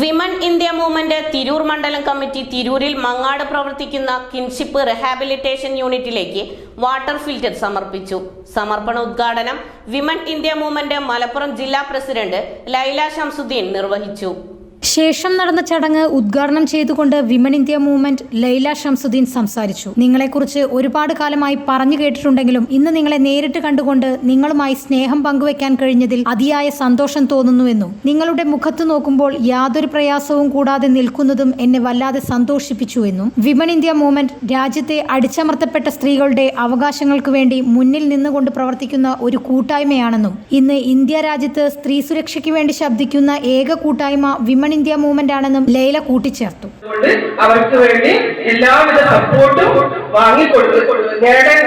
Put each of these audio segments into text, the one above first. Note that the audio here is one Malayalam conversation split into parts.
വിമൻ ഇന്ത്യ മൂവ്മെന്റ് തിരൂർ മണ്ഡലം കമ്മിറ്റി തിരൂരിൽ മങ്ങാട് പ്രവർത്തിക്കുന്ന കിൻഷിപ്പ് റെഹാബിലിറ്റേഷൻ യൂണിറ്റിലേക്ക് വാട്ടർ ഫിൽറ്റർ സമർപ്പിച്ചു. സമർപ്പണ ഉദ്ഘാടനം വിമൻ ഇന്ത്യ മൂവ്മെന്റ് മലപ്പുറം ജില്ലാ പ്രസിഡന്റ് ലൈല ഷംസുദ്ദീൻ നിർവഹിച്ചു. ശേഷം നടന്ന ചടങ്ങ് ഉദ്ഘാടനം ചെയ്തുകൊണ്ട് women India movement Laila Shamsuddin സംസാരിച്ചു. നിങ്ങളെക്കുറിച്ച് ഒരുപാട് കാലമായി പറഞ്ഞു കേട്ടിട്ടുണ്ടെങ്കിലും ഇന്ന് നിങ്ങളെ നേരിട്ട് കണ്ടുകൊണ്ട് നിങ്ങളുമായി സ്നേഹം പങ്കുവെക്കാൻ കഴിഞ്ഞതിൽ അതിയായ സന്തോഷം തോന്നുന്നുവെന്നും നിങ്ങളുടെ മുഖത്ത് നോക്കുമ്പോൾ യാതൊരു പ്രയാസവും കൂടാതെ നിൽക്കുന്നതും എന്നെ വല്ലാതെ സന്തോഷിപ്പിച്ചുവെന്നും വിമൻ ഇന്ത്യ മൂവ്മെന്റ് രാജ്യത്തെ അടിച്ചമർത്തപ്പെട്ട സ്ത്രീകളുടെ അവകാശങ്ങൾക്ക് വേണ്ടി മുന്നിൽ നിന്നുകൊണ്ട് പ്രവർത്തിക്കുന്ന ഒരു കൂട്ടായ്മയാണെന്നും ഇന്ന് ഇന്ത്യ രാജ്യത്ത് സ്ത്രീ സുരക്ഷയ്ക്ക് വേണ്ടി ശബ്ദിക്കുന്ന ഏക കൂട്ടായ്മ വിമൻ ഇന്ത്യ മൂവ്മെന്റ് ആണെന്നും ലൈല കൂട്ടിച്ചേർത്തു. അവർക്ക് വേണ്ടി എല്ലാവിധ സപ്പോർട്ടും നേടാൻ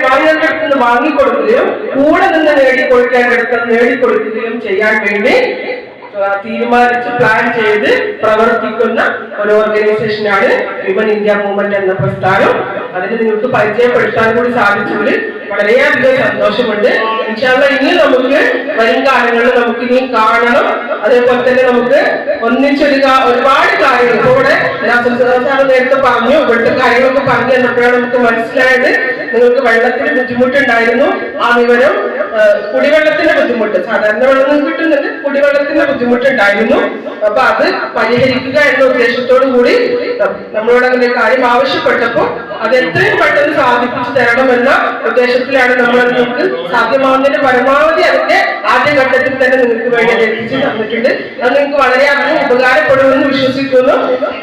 വാങ്ങിക്കൊടുക്കുകയും കൂടെ നിന്ന് നേടിക്കൊടുക്കേണ്ടടുത്ത് നേടിക്കൊടുക്കുകയും ചെയ്യാൻ വേണ്ടി തീരുമാനിച്ച് പ്ലാൻ ചെയ്ത് പ്രവർത്തിക്കുന്ന ഒരു ഓർഗനൈസേഷനാണ് വിമൻ ഇന്ത്യ മൂവ്മെന്റ് എന്ന പ്രസ്ഥാനം. അതിന് നിങ്ങൾക്ക് പരിചയപ്പെടുത്താൻ കൂടി സാധിച്ചതിൽ വളരെയധികം സന്തോഷമുണ്ട്. ഇനി നമുക്ക് വരും കാലങ്ങളിൽ നമുക്ക് ഇനി കാണണം. അതേപോലെ തന്നെ നമുക്ക് ഒന്നിച്ചൊരു ഒരുപാട് കാര്യങ്ങൾ. ഇവിടെ സാറ് നേരത്തെ പറഞ്ഞു. ഇവിടുത്തെ കാര്യങ്ങളൊക്കെ പറഞ്ഞു തന്നപ്പോഴാണ് നമുക്ക് മനസ്സിലായത് നിങ്ങൾക്ക് വെള്ളത്തിന് ബുദ്ധിമുട്ടുണ്ടായിരുന്നു. ആ വിവരം കുടിവെള്ളത്തിന്റെ ബുദ്ധിമുട്ട്. സാധാരണ വെള്ളം കിട്ടുന്നുണ്ട് കുടിവെള്ളത്തിന്റെ ബുദ്ധിമുട്ടുണ്ടായിരുന്നു. അപ്പൊ അത് പരിഹരിക്കുക എന്ന ഉദ്ദേശത്തോടു കൂടി നമ്മളോട് അങ്ങനെ കാര്യം ആവശ്യപ്പെട്ടപ്പോ അത് എത്രയും പെട്ടെന്ന് സാധിപ്പിച്ചു തരണമെന്ന ഉദ്ദേശത്തിലാണ് നമ്മൾ നമുക്ക് സാധ്യമാവുന്നതിന്റെ പരമാവധി അതിന്റെ ആദ്യഘട്ടത്തിൽ തന്നെ നിങ്ങൾക്ക് വേണ്ടി അത് എത്തിച്ചു തന്നിട്ടുണ്ട്. അത് നിങ്ങൾക്ക് വളരെയധികം ഉപകാരപ്പെടുമെന്ന് വിശ്വസിക്കുന്നു.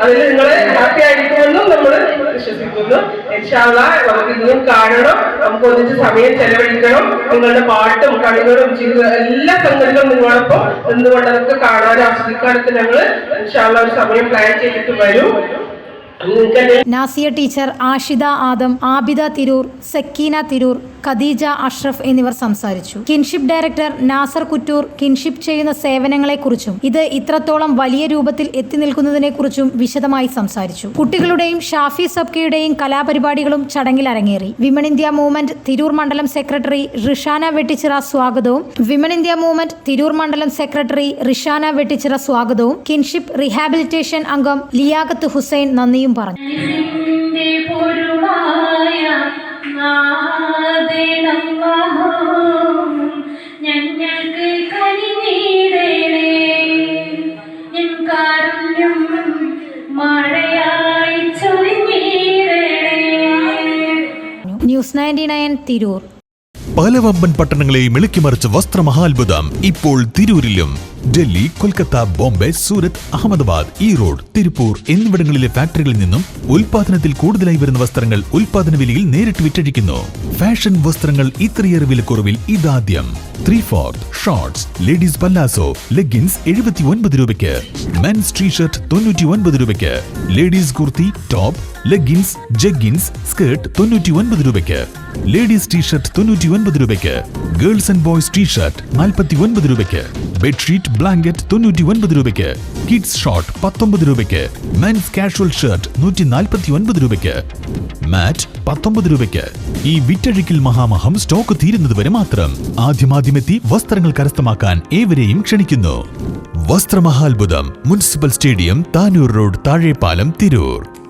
അതിൽ നിങ്ങൾ ഹാപ്പി ആയിരിക്കുമെന്നും നമ്മൾ വിശ്വസിക്കുന്നു. ഇൻഷാല്ല നമുക്ക് ഇന്നും കാണണം. നമുക്ക് ഒന്നിച്ച് സമയം ചെലവഴിക്കണം. നിങ്ങളുടെ പാട്ടും കളികളും ജീവിതം എല്ലാ സംഗതികളും നിങ്ങളോടൊപ്പം നിന്നുകൊണ്ട് അതൊക്കെ കാണാനും ആസ്വദിക്കാനൊക്കെ ഞങ്ങൾ ഒരു സമയം പ്ലാൻ ചെയ്തിട്ട് വരും. നാസിയ ടീച്ചർ ആഷിദ ആദം ആബിദ തിരൂർ സക്കീന തിരൂർ ഖദീജ അഷ്റഫ് എന്നിവർ സംസാരിച്ചു. Kinship director Nasar Kuttur kinship ചെയ്യുന്ന സേവനങ്ങളെക്കുറിച്ചും ഇത് ഇത്രത്തോളം വലിയ രൂപത്തിൽ എത്തി നിൽക്കുന്നതിനെക്കുറിച്ചും വിശദമായി സംസാരിച്ചു. കുട്ടികളുടെയും ഷാഫി സബ്കയുടെയും കലാപരിപാടികളും ചടങ്ങിൽ അരങ്ങേറി. വിമൻ ഇന്ത്യ മൂവ്മെന്റ് തിരൂർ മണ്ഡലം സെക്രട്ടറി റിഷാന വെട്ടിച്ചിറ സ്വാഗതവും വിമൻ ഇന്ത്യ മൂവ്മെന്റ് തിരൂർ മണ്ഡലം സെക്രട്ടറി റിഷാന വെട്ടിച്ചിറ സ്വാഗതവും കിൻഷിപ്പ് റിഹാബിലിറ്റേഷൻ അംഗം ലിയാഖത്ത് ഹുസൈൻ നന്ദിയും പറഞ്ഞു. News ninety nine Tirur. പല വമ്പൻ പട്ടണങ്ങളെയും ഇളക്കിമറിച്ച വസ്ത്രമഹാത്ഭുതം ഇപ്പോൾ തിരൂരിലും. ഡൽഹി കൊൽക്കത്ത ബോംബെ സൂരത് അഹമ്മദാബാദ് ഈറോഡ് തിരുപ്പൂർ എന്നിവിടങ്ങളിലെ ഫാക്ടറികളിൽ നിന്നും ഉൽപാദനത്തിൽ കൂടുതലായി വരുന്ന വസ്ത്രങ്ങൾ ഉൽപാദന വിലയിൽ നേരിട്ട് വിറ്റഴിക്കുന്നു. ഫാഷൻ വസ്ത്രങ്ങൾ ഇത്രയേറെ വിലക്കുറവിൽ ഇതാദ്യം. Three fourth shorts ladies palazzo leggings എഴുപത്തി ഒൻപത് രൂപയ്ക്ക്. മെൻസ് ടീഷർട്ട് തൊണ്ണൂറ്റി ഒൻപത് രൂപയ്ക്ക്. Ladies kurti top leggings jeggings skirt തൊണ്ണൂറ്റി ഒൻപത് രൂപയ്ക്ക്. ലേഡീസ് ടീഷർട്ട് തൊണ്ണൂറ്റി ഒൻപത് രൂപയ്ക്ക്. ഗേൾസ് ആൻഡ് ബോയ്സ് ടീഷർട്ട് നാൽപ്പത്തി ഒൻപത് രൂപയ്ക്ക്. ബെഡ്ഷീറ്റ് ബ്ലാങ്കറ്റ് തൊണ്ണൂറ്റി ഒൻപത് രൂപയ്ക്ക്. കിഡ്സ് ഷോർട്ട് പത്തൊമ്പത് രൂപയ്ക്ക്. മെൻസ് കാഷ്വൽ ഷർട്ട് നൂറ്റി നാൽപ്പത്തി ഒൻപത് രൂപയ്ക്ക്. മാറ്റ് പത്തൊമ്പത് രൂപയ്ക്ക്. ഈ വിറ്റഴിക്കൽ മഹാമഹം സ്റ്റോക്ക് തീരുന്നതുവരെ മാത്രം. ആദ്യമാദ്യമെത്തി വസ്ത്രങ്ങൾ കരസ്ഥമാക്കാൻ ഏവരെയും ക്ഷണിക്കുന്നു. വസ്ത്രമഹാത്ഭുതം municipal stadium Tanur road Thazhepalam Tirur.